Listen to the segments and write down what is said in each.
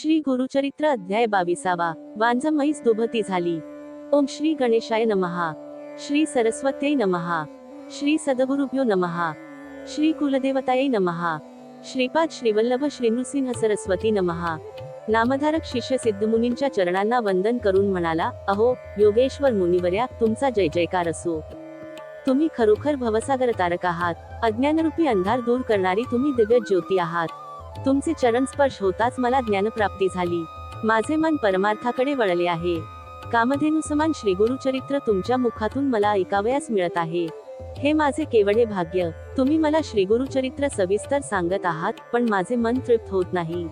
श्री गुरुचरित्र अध्याय बावीसावा. वांज दुभती झाली. ओम श्री गणेशाय नमहा. श्री सरस्वत्यै नमहा. श्री सदगुरुभ्यो नमहा. श्री कुलदेवतायै नमहा. श्रीपाद श्रीवल्लभ श्री नृसिंह सरस्वती नमहा. नामधारक शिष्य सिद्धमुनींच्या चरणांना वंदन करून म्हणाला अहो योगेश्वर मुनिवर्या तुमचा जय जयकार असो. तुम्ही खरोखर भवसागर तारक आहात. अज्ञानरूपी अंधार दूर करणारी तुम्ही दिव्य ज्योती आहात. तुमचे चरण स्पर्श होताच मला ज्ञानप्राप्ती झाली. माझे मन परमार्थाकडे वळले आहे. कामधेनु समान श्री गुरुचरित्र तुमच्या मुखातून मला ऐकावयास मिळत आहे. हे माझे केवढे भाग्य तुम्ही मला श्री गुरुचरित्र सविस्तर सांगत आहात पण माझे मन तृप्त होत नाही.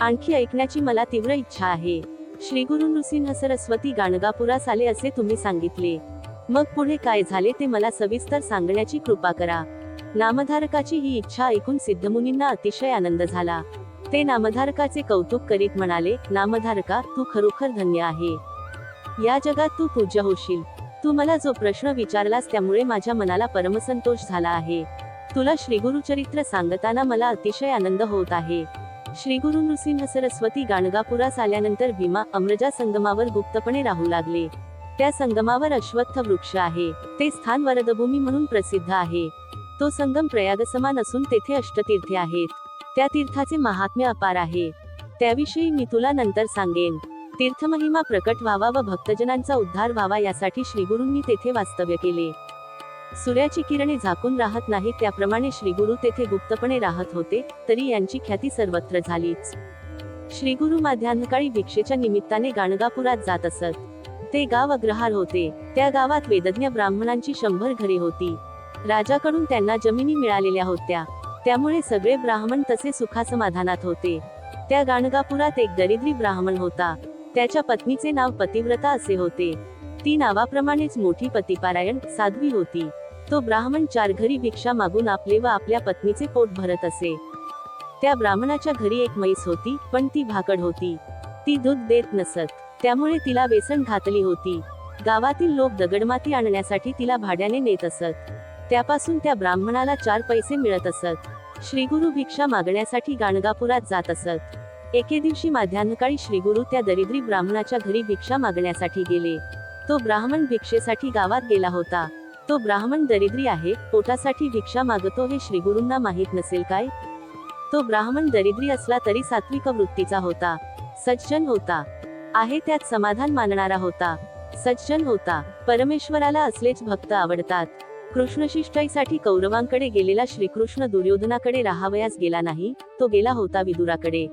आणखी ऐकण्याची मला तीव्र इच्छा आहे. श्री गुरु नृसिंह सरस्वती गाणगापुरास आले असे तुम्ही सांगितले. मग पुढे काय झाले ते मला सविस्तर सांगण्याची कृपा करा. नामधारकाची ही इच्छा ऐकून सिद्धमुनींना अतिशय आनंद झाला. ते नामधारकाचे कौतुक करीत म्हणाले नामधारका तू खरोखर धन्य आहे. या जगात तू पूज्य होशील. तू मला जो प्रश्न विचारलास त्यामुळे माझ्या मनाला परमसंतोष झाला आहे. तुला श्री गुरुचरित्र सांगताना मला अतिशय आनंद होत आहे. श्री गुरु नृसिंह सरस्वती गाणगापुरास आल्यानंतर भीमा अमृजा संगमावर गुप्तपणे राहू लागले. त्या संगमावर अश्वत्थ वृक्ष आहे. ते स्थान वरदभूमी म्हणून प्रसिद्ध आहे. तो संगम प्रयाग समान असून तेथे अष्टतीर्थे आहेत. त्या तीर्थाचे महात्म्य अपार आहे. त्याविषयी मी तुला नंतर सांगेन. तीर्थमहिमा प्रकट व्हावा व भक्तजनांचा उद्धार व्हावा यासाठी श्रीगुरूंनी तेथे वास्तव्य केले. सूर्याची किरणे झाकून राहत नाही त्याप्रमाणे श्रीगुरु तेथे गुप्तपणे राहत होते तरी यांची ख्याती सर्वत्र झालीच. श्रीगुरु माध्यान्हकाळी भिक्षेच्या निमित्ताने गाणगापुरात जात असत. ते गाव अग्रहार होते. त्या गावात वेदज्ञ ब्राह्मणांची शंभर घरे होती. राजाकडून त्यांना जमिनी मिळालेल्या होत्या. त्यामुळे सगळे ब्राह्मण तसे सुखासमाधानात होते. त्या गाणगापुरात एक दरिद्री ब्राह्मण होता. त्याच्या पत्नीचे नाव पतिव्रता असे होते. ती नावाप्रमाणेच मोठी पतिपारायण साध्वी होती. तो ब्राह्मण चार घरी भिक्षा मागून आपले व आपल्या पत्नीचे पोट भरत असे. त्या ब्राह्मणाच्या घरी एक म्हैस होती पण ती भाकड होती. ती दूध देत नसत. त्यामुळे तिला वेसण घातली होती. गावातील लोक दगडमाती आणण्यासाठी तिला भाड्याने नेत असत. त्यापासून त्या ब्राह्मणाला चार पैसे मिळत असत. श्रीगुरु भिक्षा मागण्यासाठी गाणगापुरात जात असत. एके दिवशी माध्यान्हकाळी श्रीगुरु त्या दरिद्री ब्राह्मणाच्या घरी भिक्षा मागण्यासाठी गेले. तो ब्राह्मण भिक्षेसाठी गावात गेला होता. तो ब्राह्मण दरिद्री आहे पोटासाठी भिक्षा मागतो हे श्रीगुरूंना माहीत नसेल काय? तो ब्राह्मण दरिद्री असला तरी सात्विक वृत्तीचा होता. सज्जन होता. आहे त्यात समाधान मानणारा होता. सज्जन होता. परमेश्वराला असलेच भक्त आवडतात. कृष्णशिष्टाईसाठी कौरवांकडे गेलेला श्रीकृष्ण दुर्योधनाकडे राहावयास गेला नाही तो गेला होता विदुराकडे.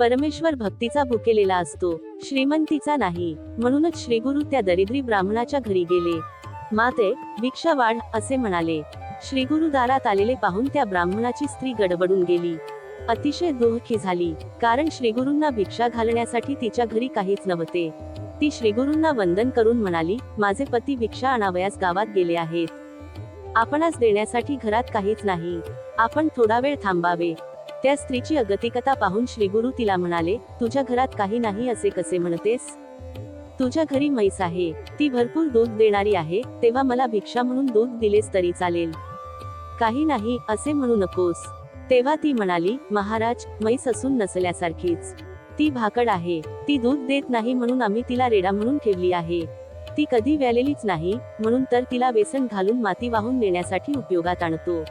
परमेश्वर भक्तीचा भुकेलेला असतो श्रीमंतीचा नाही म्हणूनच श्रीगुरु त्या दरिद्री ब्राह्मणाच्या घरी गेले. माते भिक्षा वाढ असे म्हणाले. श्रीगुरु दारात आलेले पाहून त्या ब्राह्मणाची स्त्री गडबडून गेली. अतिशय दुःखी झाली कारण श्रीगुरूंना भिक्षा घालण्यासाठी तिच्या घरी काहीच नव्हते. ती श्रीगुरूंना वंदन करून म्हणाली माझे पती भिक्षा आणावयास गावात गेले आहेत. आपणास देण्यासाठी घरात काहीच नाही. आपण थोडा वेळ थांबावे. त्या स्त्रीची अगतिकता पाहून श्रीगुरु तिला म्हणाले तुझ्या घरात काही नाही असे कसे म्हणतेस? तुझ्या घरी म्हैस आहे. ती भरपूर दूध देणारी आहे. तेव्हा मला भिक्षा म्हणून दूध दिलेस तरी चालेल. काही नाही असे म्हणू नकोस. तेव्हा ती म्हणाली महाराज म्हैस असून नसल्यासारखीच. ती भाकड आहे. ती दूध देत नाही म्हणून आम्ही तिला रेडा म्हणून ठेवली आहे. ती कधी व्यालेलीच नाही म्हणून तर तिला वेसण घालून माती वाहून नेण्यासाठी उपयोगात आणतो.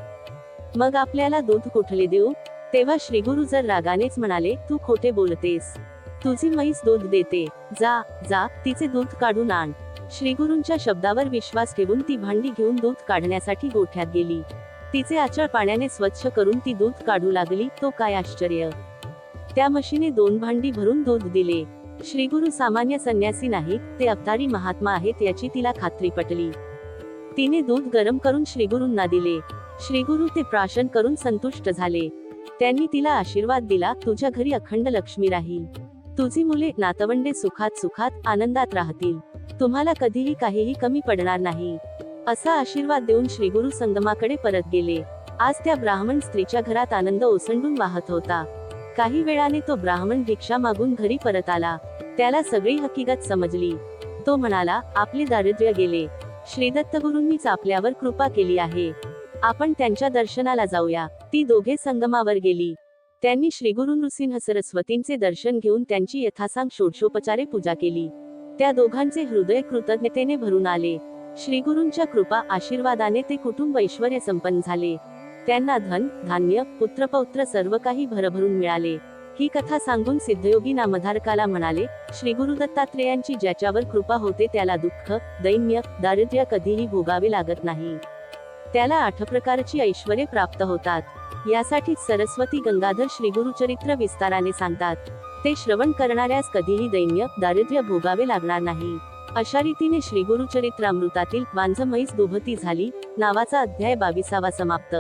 मग आपल्याला दूध कुठले देऊ? तेव्हा श्रीगुरु जर रागानेच म्हणाले तू खोटे बोलतेस. तुझी म्हैस दूध देते. जा जा तिचे दूध काढून आण. श्रीगुरूंच्या शब्दावर विश्वास ठेवून ती भांडी घेऊन दूध काढण्यासाठी गोठ्यात गेली. तिचे आचळ पाण्याने स्वच्छ करून ती दूध काढू लागली तो काय आश्चर्य. त्या म्हशीने दोन भांडी भरून दूध दिले. श्रीगुरु सामान्य संन्यासी नाहीत ते अवतारी महात्मा आहेत याची तिला खात्री पटली. तिने दूध गरम करून श्रीगुरूंना दिले. श्रीगुरु ते प्राशन करून संतुष्ट झाले. त्यांनी तिला आशीर्वाद दिला तुझ्या घरी अखंड लक्ष्मी राहील. तुझी मुले नातवंडे सुखात सुखात आनंदात राहतील. तुम्हाला कधीही काहीही कमी पडणार नाही. असा आशीर्वाद देऊन श्रीगुरु संगमाकडे परत गेले. आज त्या ब्राह्मण स्त्रीच्या घरात आनंद ओसंडून वाहत होता. काही वेळाने तो ब्राह्मण भिक्षा मागून घरी परत आला. त्याला सगळी हकीकत समजली. तो म्हणाला आपले दारिद्र्य गेले. श्रीदत्त गुरूंनीच आपल्यावर कृपा केली आहे. आपण त्यांच्या दर्शनाला जाऊया. ती दोघे संगमावर गेली. त्यांनी श्रीगुरु नृसिंह सरस्वतींचे दर्शन घेऊन त्यांची यथासांग षोडशोपचारे पूजा केली. त्या दोघांचे हृदय कृतज्ञतेने भरून आले. श्रीगुरूंच्या कृपा आशीर्वादाने ते कुटुंब ऐश्वर्य संपन्न झाले. त्यांना धन धान्य पुत्रपौत्र सर्व काही भरभरून मिळाले. ही कथा सांगून सिद्धयोगी नामधारकाला म्हणाले श्री गुरु दत्तात्रेयांची ज्याच्यावर कृपा होते त्याला दुःख दैन्य दारिद्र्य कधीही भोगावे लागत नाही. त्याला आठ प्रकारची ऐश्वर्ये प्राप्त होतात. यासाठीच सरस्वती गंगाधर श्री गुरुचरित्र विस्ताराने सांगतात. ते श्रवण करणाऱ्यास कधीही दैन्य दारिद्र्य भोगावे लागणार नाही. अशा रीतीने श्री गुरुचरित्रामृतातील म्हैस दुभती झाली. नावाचा अध्याय बावीसावा समाप्त.